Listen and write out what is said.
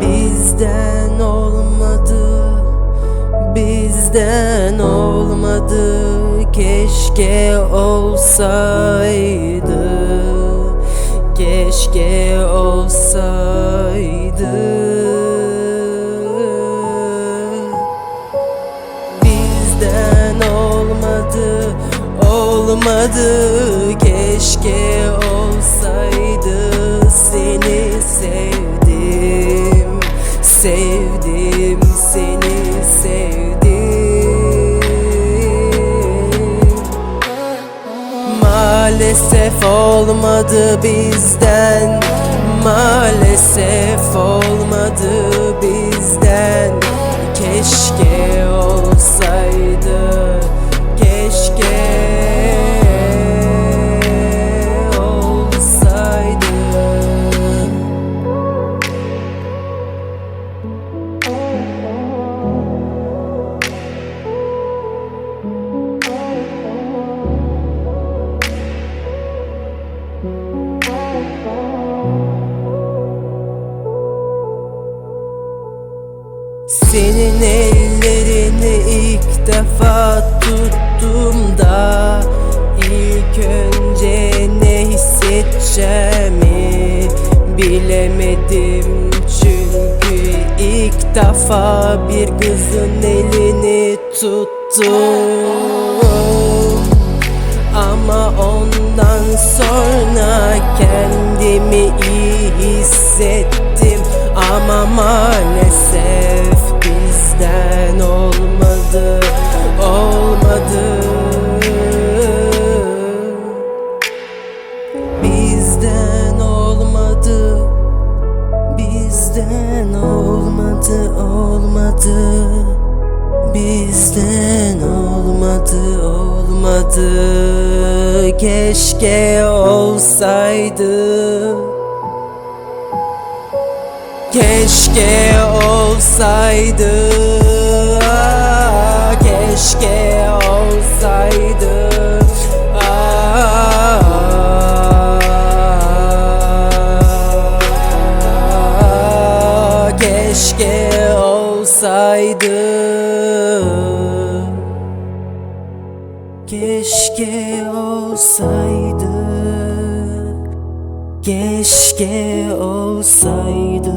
Bizden olmadı Bizden olmadı. Keşke olsaydı Keşke olsaydı. Olmadı. Keşke olsaydı. Seni sevdim Sevdim seni sevdim. Maalesef olmadı bizden. Maalesef olmadı bizden. Keşke Senin ellerini ilk defa tuttuğumda ilk önce ne hissedeceğimi bilemedim. Çünkü ilk defa bir kızın elini tuttum. Ama ondan sonra kendimi iyi hissettim Ama maalesef bizden olmadı, olmadı. Bizden olmadı, bizden olmadı, olmadı. Bizden olmadı. Keşke olsaydı. Keşke olsaydı. Ah, Keşke olsaydı. Ah, Keşke olsaydı Keşke olsaydı. Keşke olsaydı